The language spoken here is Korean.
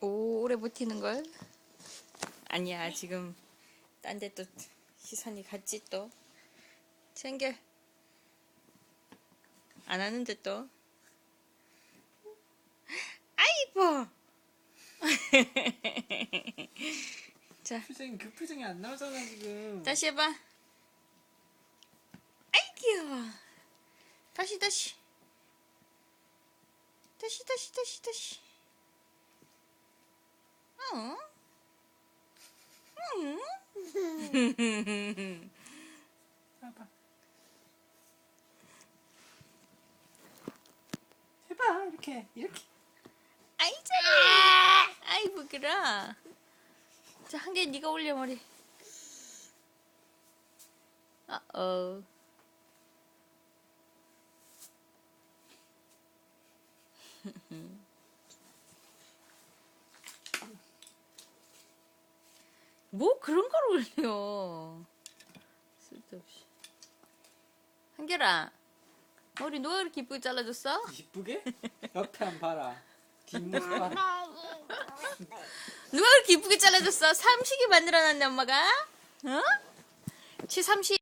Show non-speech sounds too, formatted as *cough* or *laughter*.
오, 오래 버티는 걸. 아니야, 지금 딴 데 또 시선이 갔지 또. 챙겨. 안 하는데 또. 아이고. *laughs* 자, 표정이 그 표정이 안 나오잖아 지금. 다시 해봐. 아이 귀여워. 다시 다시. 다시 다시 다시 다시. 어? 응? 봐봐. 해봐 이렇게 이렇게. 아이 잘해. 아이 부끄러. 자, 한 개 네가 올려 머리. 어 어. *laughs* 뭐 그런 걸 올려. 쓸데없이. 한결아, 머리 누가 그렇게 이쁘게 잘라줬어? 이쁘게? 옆에 한 봐라. 뒷모습 봐라. 누가 그렇게 이쁘게 잘라줬어? 삼식이 만들어놨네 엄마가? 어? 치 삼식